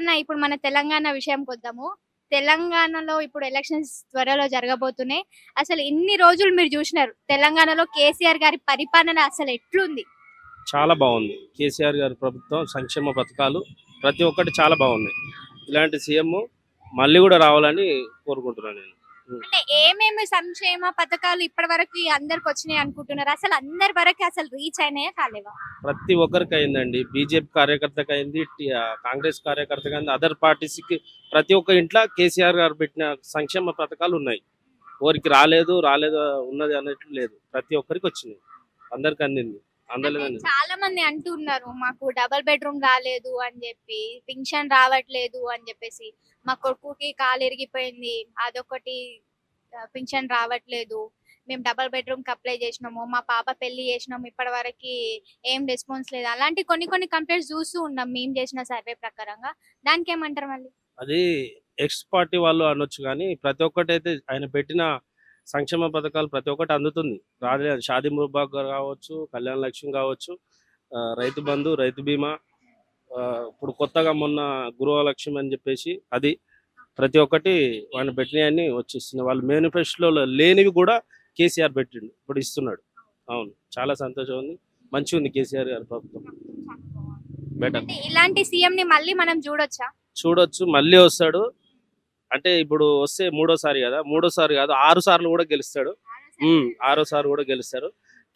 అన్న ఇప్పుడు మన తెలంగాణ విషయంకి వద్దాము తెలంగాణలో ఇప్పుడు ఎలక్షన్స్ త్వరలో జరగబోతున్నాయి. అసలు ఇన్ని రోజులు మీరు చూసినారు. తెలంగాణలో కేసీఆర్ గారి పరిపాలన అసలు ఎట్లుంది? చాలా బాగుంది. కేసీఆర్ గారి ప్రభుత్వం సంక్షేమ పథకాలు ప్రతి ఒక్కటి చాలా బాగున్నాయి. ఇలాంటి సీఎం మళ్ళీ కూడా రావాలని కోరుకుంటున్నాను నేను. అంటే ఏమేమి సంక్షేమ పథకాలు ఇప్పటి వరకు అందరికి వచ్చినాయి అనుకుంటున్నారు? అసలు అందరి వరకు అసలు రీచ్ అయినాయా కాలేవా? ప్రతి ఒక్కరికి అయిందండి. బీజేపీ కార్యకర్తకి అయింది కాంగ్రెస్ కార్యకర్తకి అయింది అదర్ పార్టీస్కి ప్రతి ఒక్క ఇంట్లో కేసీఆర్ గారు పెట్టిన సంక్షేమ పథకాలు ఉన్నాయి. ఎవరికి రాలేదు రాలేదు ఉన్నది అన్నట్లు లేదు. ప్రతి ఒక్కరికి వచ్చినాయి. అందరికి అందింది. చాలా మంది అంటున్నారు మాకు డబల్ బెడ్రూమ్ రాలేదు అని చెప్పి పింఛన్ రావట్లేదు అని చెప్పేసి మా కొడుకుకి కాలు ఇరిగిపోయింది అదొకటి పింఛన్ రావట్లేదు మేము డబల్ బెడ్రూమ్కి అప్లై చేసినాము మా పాప పెళ్ళి చేసినాము ఇప్పటి వరకు ఏం రెస్పాన్స్ లేదు అలాంటి కొన్ని కొన్ని కంప్లైంట్స్ చూస్తూ ఉన్నాం మేము చేసిన సర్వే ప్రకారంగా. దానికి ఏమంటారు మళ్ళీ? అది ఎక్స్ పార్టీ వాళ్ళు అనొచ్చు కానీ ప్రతి ఒక్కటి అయితే ఆయన పెట్టిన సంక్షేమ పథకాలు ప్రతి ఒక్కటి అందుతుంది. రాజే షాదీ ముబాక్ కావచ్చు కళ్యాణ లక్ష్మి కావచ్చు రైతు బంధు రైతు బీమా ఇప్పుడు కొత్తగా మొన్న గృహలక్ష్మి అని చెప్పేసి అది ప్రతి ఒక్కటి ఆయన పెట్టినవన్నీ వచ్చేస్తున్నాయి వాళ్ళు మేనిఫెస్టోలో లేనివి కూడా కేసీఆర్ పెట్టిండు ఇప్పుడు ఇస్తున్నాడు. అవును చాలా సంతోషం ఉంది. మంచిగా ఉంది కేసీఆర్ గారి ప్రభుత్వం. బెటర్ అంటే ఇలాంటి సీఎం ని మళ్ళీ మనం చూడొచ్చా? చూడొచ్చు మళ్ళీ వస్తాడు. అంటే ఇప్పుడు వస్తే మూడోసారి కదా మూడోసారి కాదు ఆరు సార్లు కూడా గెలుస్తాడు. ఉమ్, ఆరోసారి కూడా గెలుస్తారు.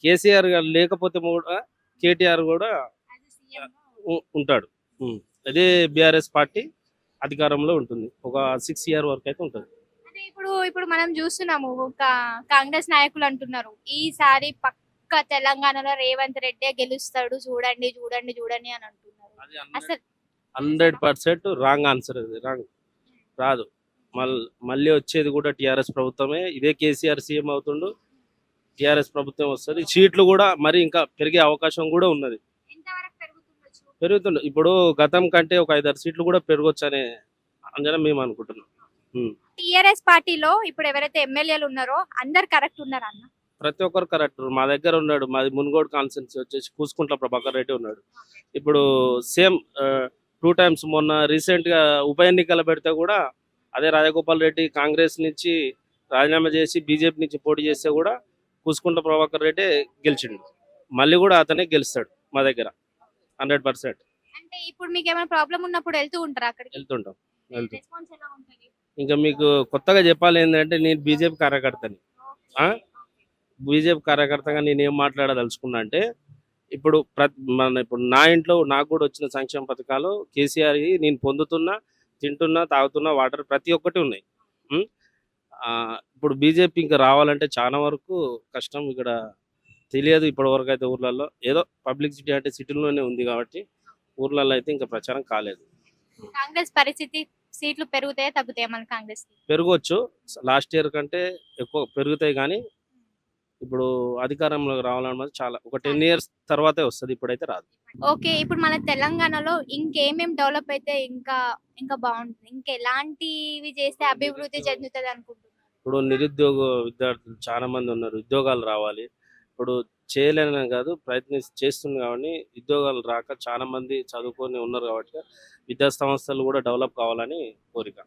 కేసీఆర్ గారు లేకపోతే కూడా కేటీఆర్ కూడా ఉంటాడు. అదే బీఆర్ఎస్ పార్టీ అధికారంలో ఉంటుంది. ఒక సిక్స్ ఇయర్ వరకు అయితే ఉంటుంది. ఇప్పుడు ఇప్పుడు మనం చూస్తున్నాము కా- కాంగ్రెస్ నాయకులు అంటున్నారు ఈసారి పక్క తెలంగాణలో రేవంత్ రెడ్డి గెలుస్తాడు చూడండి చూడండి చూడండి అని అంటున్నారు. అసలు హండ్రెడ్ పర్సెంట్ రాంగ్ ఆన్సర్ అది రాంగ్. రాదు. మళ్ళీ మళ్ళీ వచ్చేది కూడా టిఆర్ఎస్ ప్రభుత్వమే. ఇదే కేసీఆర్ సీఎం అవుతుండు టిఆర్ఎస్ ప్రభుత్వం వస్తుంది. సీట్లు కూడా మరి ఇంకా పెరిగే అవకాశం కూడా ఉన్నది. పెరుగుతుంది ఇప్పుడు గతం కంటే ఒక ఐదారు సీట్లు కూడా పెరగొచ్చు అనే అంజనా మేము అనుకుంటున్నాం. టిఆర్ఎస్ పార్టీలో ఇప్పుడు ఎవరైతే ఎమ్మెల్యేలు ఉన్నారో అందరు కరెక్ట్ ఉన్నారు అన్న? ప్రతి ఒక్కరు కరెక్ట్. మా దగ్గర ఉన్నాడు మాది మున్గోడు కాన్సెన్సీ వచ్చేసి కూసుకుంట్ల ప్రభాకర్ రెడ్డి ఉన్నాడు. ఇప్పుడు సేమ్ టూ టైమ్స్ మొన్న రీసెంట్గా ఉప ఎన్నికలు పెడితే కూడా అదే రాజగోపాల్ రెడ్డి కాంగ్రెస్ నుంచి రాజీనామా చేసి బీజేపీ నుంచి పోటీ చేస్తే కూడా కూసుకుంట్ల ప్రభాకర్ రెడ్డి గెలిచిండు. మళ్ళీ కూడా అతనే గెలుస్తాడు మా దగ్గర. Hundred percent. అంటే ఇప్పుడు మీకు ఏమైనా ప్రాబ్లం ఉన్నప్పుడు వెళ్తూ ఉంటారు అక్కడికి? వెళ్తుంటాం వెళ్తాం. ఇంకా మీకు కొత్తగా చెప్పాలి ఏంటంటే నేను బీజేపీ కార్యకర్తని? బీజేపీ కార్యకర్తగా నేను ఏం మాట్లాడదలుచుకున్నా అంటే ఇప్పుడు ప్రతి మన ఇప్పుడు నా ఇంట్లో నాకు కూడా వచ్చిన సంక్షేమ పథకాలు కేసీఆర్ నేను పొందుతున్నా తింటున్నా తాగుతున్నా వాటర్ ప్రతి ఒక్కటి ఉన్నాయి. ఇప్పుడు బీజేపీ ఇంకా రావాలంటే చాలా వరకు కష్టం ఇక్కడ తెలియదు ఇప్పటి వరకు అయితే ఊర్లలో ఏదో పబ్లిసిటీ అంటే సిటీలోనే ఉంది కాబట్టి ఊర్లలో అయితే ఇంకా ప్రచారం కాలేదు. కాంగ్రెస్ పరిస్థితి సీట్లు పెరుగుతాయా తగ్గుతాయా మన కాంగ్రెస్ పెరగవచ్చు లాస్ట్ ఇయర్ కంటే ఎక్కువ పెరుగుతాయి కానీ ఇప్పుడు అధికారంలోకి రావాలన్నది చాలా ఒక టెన్ ఇయర్స్ తర్వాతే వస్తుంది ఇప్పుడైతే రాదు. ఓకే ఇప్పుడు మన తెలంగాణలో ఇంకేమేం డెవలప్ అయితే ఇంకా ఇంకా బాగుంటుంది? ఇంకా ఎలాంటివి చేస్తే అభివృద్ధి చెందుతుంది అనుకుంటున్నారు? ఇప్పుడు నిరుద్యోగ విద్యార్థులు చాలా మంది ఉన్నారు ఉద్యోగాలు రావాలి. ఇప్పుడు చేయలేనని కాదు ప్రయత్నం చేస్తుంది కాబట్టి ఉద్యోగాలు రాక చాలా మంది చదువుకొని ఉన్నారు కాబట్టి విద్యా సంస్థలు కూడా డెవలప్ కావాలని కోరిక.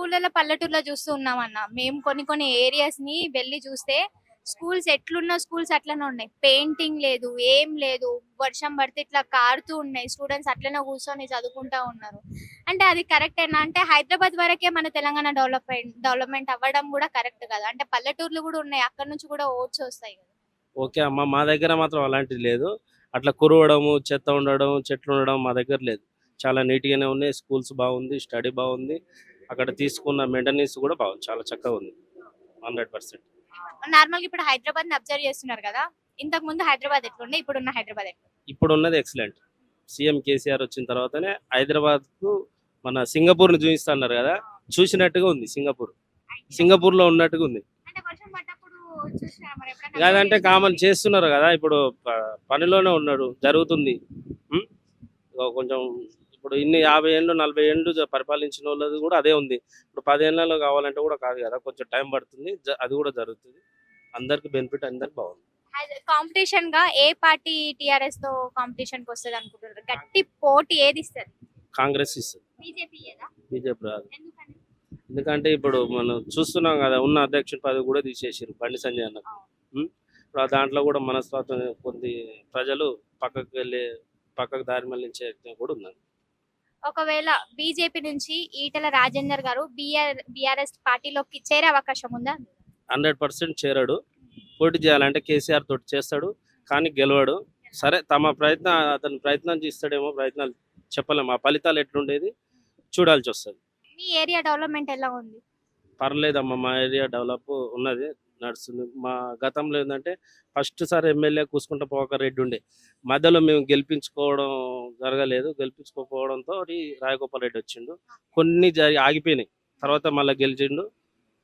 ఊళ్ళలో పల్లెటూరులో చూస్తూ ఉన్నామన్న మేము కొన్ని కొన్ని ఏరియాస్ని వెళ్ళి చూస్తే స్కూల్స్ ఎట్లున్న స్కూల్స్ అట్లనే ఉన్నాయి. పెయింటింగ్ లేదు ఏం లేదు. వర్షం పడితే ఇట్లా కారుతూ ఉన్నాయి. స్టూడెంట్స్ అట్లనే కూర్చొని చదువుకుంటా ఉన్నారు. అంటే అది కరెక్ట్ అయినా అంటే హైదరాబాద్ వరకే మన తెలంగాణ డెవలప్మెంట్ డెవలప్మెంట్ అవ్వడం కూడా కరెక్ట్ కదా? అంటే పల్లెటూర్లు కూడా ఉన్నాయి. అక్కడ నుంచి కూడా ఓట్స్ వస్తాయి కదా? ఓకే అమ్మ మా దగ్గర మాత్రం అలాంటిది లేదు. అట్లా కురవడము చెత్త ఉండడం చెట్లు ఉండడం మా దగ్గర లేదు. చాలా నీట్గానే ఉన్నాయి. స్కూల్స్ బాగుంది స్టడీ బాగుంది. అక్కడ తీసుకున్న మెయింటెనెన్స్ కూడా బాగుంది. చాలా చక్కగా ఉంది. Hundred percent. నార్మల్గా ఇప్పుడు హైదరాబాద్ని అబ్జర్వ్ చేస్తున్నారు కదా ఇంతకు ముందు హైదరాబాద్ ఎట్లుండే ఇప్పుడున్న హైదరాబాద్ ఎట్లా ఇప్పుడు ఉన్నది ఎక్సలెంట్. సీఎం కేసీఆర్ వచ్చిన తర్వాతనే హైదరాబాద్కు మన సింగపూర్ని చూపిస్తున్నారు కదా చూసినట్టుగా ఉంది సింగపూర్. సింగపూర్లో ఉన్నట్టుగా ఉంది. కాదంటే కామన్ చేస్తున్నారు కదా ఇప్పుడు పనిలోనే ఉన్నాడు జరుగుతుంది. కొంచెం ఇప్పుడు ఇన్ని యాభై ఏళ్ళు నలభై ఏళ్ళు పరిపాలించిన వాళ్ళది కూడా అదే ఉంది. ఇప్పుడు పదేళ్ళలో కావాలంటే కూడా కాదు కదా కొంచెం టైం పడుతుంది అది కూడా జరుగుతుంది. అందరికి బెనిఫిట్ అందరికి బాగుంది. కాంపిటీషన్గా ఏ పార్టీ టిఆర్ఎస్తో కాంపిటీషన్ వస్తుంది అనుకుంటున్నారు? గట్టి పోటీ ఏది ఇస్తుంది? కాంగ్రెస్ ఇస్తుంది. బీజేపీ రాదు. ఎందుకంటే ఇప్పుడు మనం చూస్తున్నాం కదా ఉన్న అధ్యక్షుడి పదవి కూడా తీసేసారు బండి సంజయ్ అన్న? ఇప్పుడు దాంట్లో కూడా మనస్తత్వం కొద్ది ప్రజలు పక్కకు వెళ్ళే పక్కకు దారి మళ్ళించే కూడా ఉన్నది ఒకవేళ బీజేపీ నుంచి ఈటల రాజేందర్ గారు బిఆర్ బిఆర్ఎస్ పార్టీలోకి చేరే అవకాశం ఉందా? హండ్రెడ్ పర్సెంట్ చేరాడు. పోటీ చేయాలంటే కేసీఆర్ తోటి చేస్తాడు. కానీ గెలవాడు. సరే తమ ప్రయత్నం అతని ప్రయత్నం చేస్తాడేమో ప్రయత్నాలు చెప్పలేము ఆ ఫలితాలు ఎట్లుండేది? చూడాల్సి వస్తుంది. మీ ఏరియా డెవలప్మెంట్ ఎలా ఉంది? పర్లేదమ్మా మా ఏరియా డెవలప్ ఉన్నది. నడుస్తుంది. మా గతంలో ఏంటంటే ఫస్ట్ సార్ ఎమ్మెల్యే కూసుకుంట పోక రెడ్డి ఉండే. మధ్యలో మేము గెలిపించుకోవడం జరగలేదు. గెలిపించుకోకపోవడంతో రాయగోపాల్ రెడ్డి వచ్చిండు. కొన్ని జరి ఆగిపోయినాయి. తర్వాత మళ్ళీ గెలిచిండు.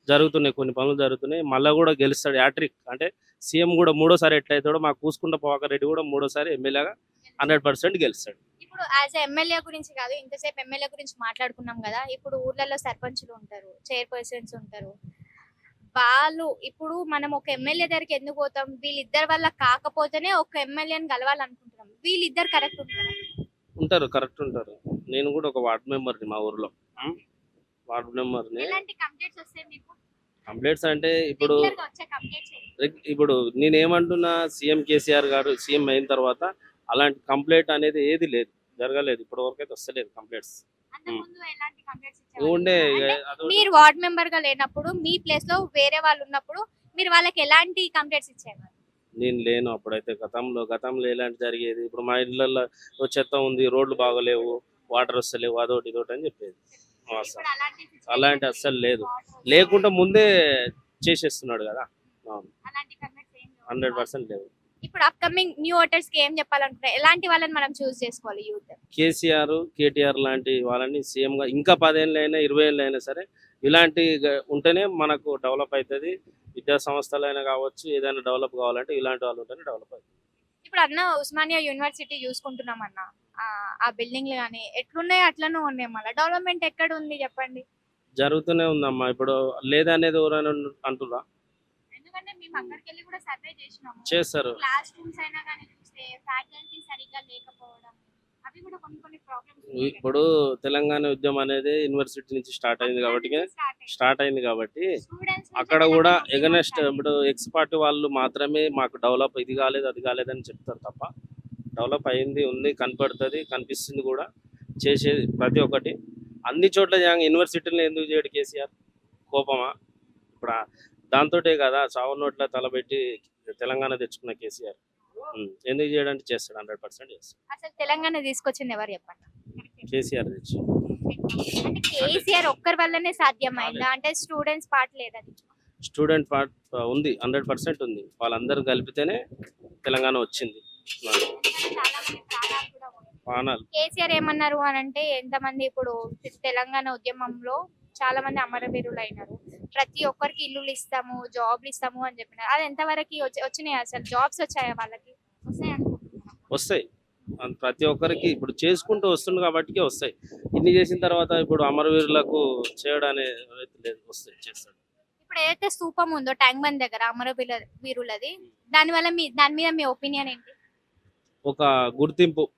జరుగుతున్నాయి కొన్ని పనులు జరుగుతున్నాయి. మళ్ళీ కూడా గెలుస్తాడు యాట్రిక్ అంటే సీఎం కూడా మూడోసారి ఎట్లయితాడో మా కూసుకుంట పోక రెడ్డి కూడా మూడోసారి ఎమ్మెల్యేగా హండ్రెడ్ పర్సెంట్ గెలుస్తాడు. ఇప్పుడు యాజ్ ఎమ్మెల్యే గురించి కాదు ఇంతసేపు ఎమ్మెల్యే గురించి మాట్లాడుకున్నాం కదా. ఇప్పుడు ఊర్లలో సర్పంచులు ఉంటారు చైర్పర్సన్స్ ఉంటారు. వాళ్ళు ఇప్పుడు మనం ఒక ఎమ్మెల్యే దగ్గరికి ఎందుకు పోతాం? వీళ్ళిద్దరి వల్ల కాకపోతేనే ఒక ఎమ్మెల్యేని కలవాలనుకుంటున్నాం. వీళ్ళిద్దరు కరెక్ట్ ఉంటారు? ఉంటారు కరెక్ట్ ఉంటారు. నేను కూడా ఒక వార్డ్ మెంబర్ని మా ఊర్లో? వార్డ్ మెంబర్ని ఎలాంటి కంప్లైంట్స్ వస్తాయి మీకు? కంప్లైంట్స్ అంటే ఇప్పుడు వచ్చే కంప్లైంట్స్ ఇప్పుడు నేనేమంటున్నా సీఎం కేసీఆర్ గారు సీఎం అయిన తర్వాత అలాంటి కంప్లైంట్ అనేది ఏది లేదు జరగలేదు. ఇప్పటి వరకు అయితే వస్తలేదు కంప్లైంట్స్ ఉండే. మీరు వార్డ్ మెంబర్గా లేనప్పుడు మీ ప్లేస్లో వేరే వాళ్ళు ఉన్నప్పుడు మీరు వాళ్ళకి ఎలాంటి కంప్లైంట్స్ ఇచ్చేవారు నేను లేను అప్పుడైతే. గతంలో గతంలో ఎలాంటి జరిగేది? ఇప్పుడు మా ఇళ్ళల్లో చెత్త ఉంది రోడ్లు బాగోలేవు వాటర్ వస్తలేవు అదొకటి ఇదొకటి అని చెప్పేది. అలాంటి అస్సలు లేదు. లేకుండా ముందే చేసేస్తున్నాడు కదా. హండ్రెడ్ పర్సెంట్ లేవు. ఇప్పుడు అప్కమింగ్ న్యూ ఓటర్స్కి ఏం చెప్పాలనుకుంటున్నారు ఎలాంటి వాళ్ళని మనం చూస్ చేసుకోవాలి యూత్ కేసీఆర్ కేటీఆర్ లాంటి వాళ్ళని సీఎం గా ఇంకా పదేళ్ళు అయినా ఇరవై ఏళ్ళు అయినా సరే ఇలాంటి ఉంటేనే మనకు డెవలప్ అవుతుంది విద్యా సంస్థలైనా కావచ్చు ఏదైనా డెవలప్ కావాలంటే ఇలాంటి వాళ్ళు ఉంటేనే డెవలప్ అవుతుంది ఇప్పుడు అన్న ఉస్మానియా యూనివర్సిటీ చూసుకుంటున్నాం అన్న. ఆ- ఆ బిల్డింగ్లు కానీ ఎట్లున్నాయి? అట్లనే ఉన్నాయి మళ్ళీ. డెవలప్మెంట్ ఎక్కడ ఉంది చెప్పండి? జరుగుతూనే ఉందమ్మా. ఇప్పుడు లేదనేది ఎవరైనా అంటున్నా ఎందుకంటే మేము అక్కడికి వెళ్ళి కూడా సర్వే చేసినాము. చేస్తారు క్లాస్ రూమ్స్ అయినా కానీ చూస్తే ఫ్యాకల్టీ సరిగ్గా లేకపోవడం ఇప్పుడు తెలంగాణ ఉద్యమం అనేది యూనివర్సిటీ నుంచి స్టార్ట్ అయింది కాబట్టి స్టార్ట్ అయింది. కాబట్టి అక్కడ కూడా ఎగనెస్ట్ ఇప్పుడు ఎక్స్ పార్టీ వాళ్ళు మాత్రమే మాకు డెవలప్ ఇది కాలేదు అది కాలేదని చెప్తారు తప్ప డెవలప్ అయింది ఉంది కనపడుతుంది కనిపిస్తుంది కూడా చేసేది ప్రతి ఒక్కటి. అన్ని చోట్ల చేయంగా యూనివర్సిటీలో ఎందుకు చేయడు కేసీఆర్? కోపమా? ఇప్పుడు దాంతోటే కదా చావు నోట్ల తలబెట్టి తెలంగాణ తెచ్చుకున్న కేసీఆర్. ఎందుకు చేయడానికి చేస్తాడు హండ్రెడ్ పర్సెంట్ చేస్తాడు. అసలు తెలంగాణ తీసుకొచ్చింది ఎవరు చెప్పండి? కేసీఆర్ తెచ్చి. కేసీఆర్ ఒక్కరి వల్లనే సాధ్యమైందా? అంటే స్టూడెంట్స్ పార్ట్ లేదని స్టూడెంట్ పార్ట్ ఉంది హండ్రెడ్ పర్సెంట్ ఉంది. వాళ్ళందరూ కలిపితేనే తెలంగాణ వచ్చింది. కేసీఆర్ ఏమన్నారు అని అంటే ఎంతమంది ఇప్పుడు తెలంగాణ ఉద్యమంలో చాలా మంది అమరవీరులు అయినారు ప్రతి ఒక్కరికి ఇల్లులు ఇస్తాము జాబ్లు ఇస్తాము అని చెప్పినారు. అది ఎంతవరకు వచ్చి- వచ్చినాయి అసలు? జాబ్స్ వచ్చాయా వాళ్ళకి? వస్తాయి ప్రతి ఒక్కరికి ఇప్పుడు చేసుకుంటూ వస్తుంది కాబట్టి వస్తాయి. ఇన్ని చేసిన తర్వాత ఇప్పుడు అమరవీరులకు చేయడం అనేది లేదు వస్తాయి చేస్తాడు. ఇప్పుడు ఏదైతే స్తూపం ఉందో ట్యాంక్ బండ్ దగ్గర అమరవీర వీరులది దాని వల్ల మీ దాని మీద మీ ఒపీనియన్ ఏంటి? ఒక గుర్తింపు.